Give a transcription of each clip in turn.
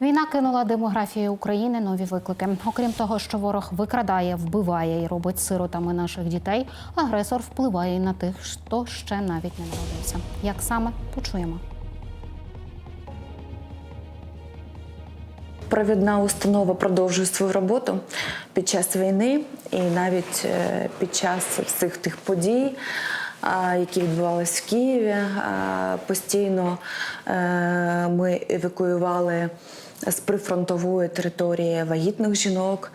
Війна кинула демографії України нові виклики. Окрім того, що ворог викрадає, вбиває і робить сиротами наших дітей, агресор впливає і на тих, хто ще навіть не народився. Як саме почуємо? Провідна установа продовжує свою роботу під час війни і навіть е, під час всіх тих подій, які відбувалися в Києві. Постійно е, ми евакуювали з прифронтової території вагітних жінок,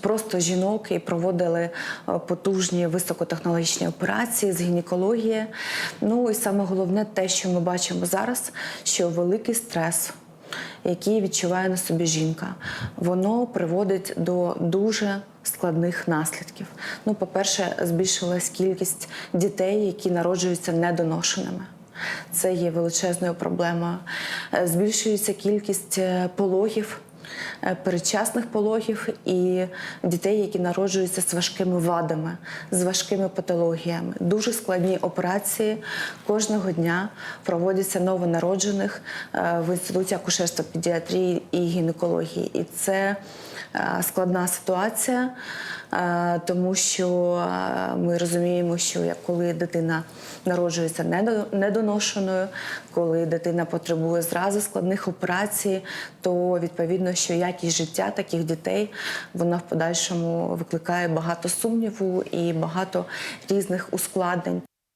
просто жінок і проводили е, потужні високотехнологічні операції з гінекології. Ну і саме головне те, що ми бачимо зараз, що великий стрес який відчуває на собі жінка, воно приводить до дуже складних наслідків. Ну, по-перше, збільшилась кількість дітей, які народжуються недоношеними. Це є величезною проблемою. Е, Збільшується кількість е, пологів, передчасних пологів і дітей, які народжуються з важкими вадами, з важкими патологіями. Дуже складні операції кожного дня проводяться новонароджених е, в інституті акушерства педіатрії і гінекології. І це е, складна ситуація, е, тому що е, ми розуміємо, що коли дитина народжується недоношеною, коли дитина потребує зразу складних операцій, то відповідно, що якість життя таких дітей вона в подальшому викликає багато сумніву і багато різних ускладнень.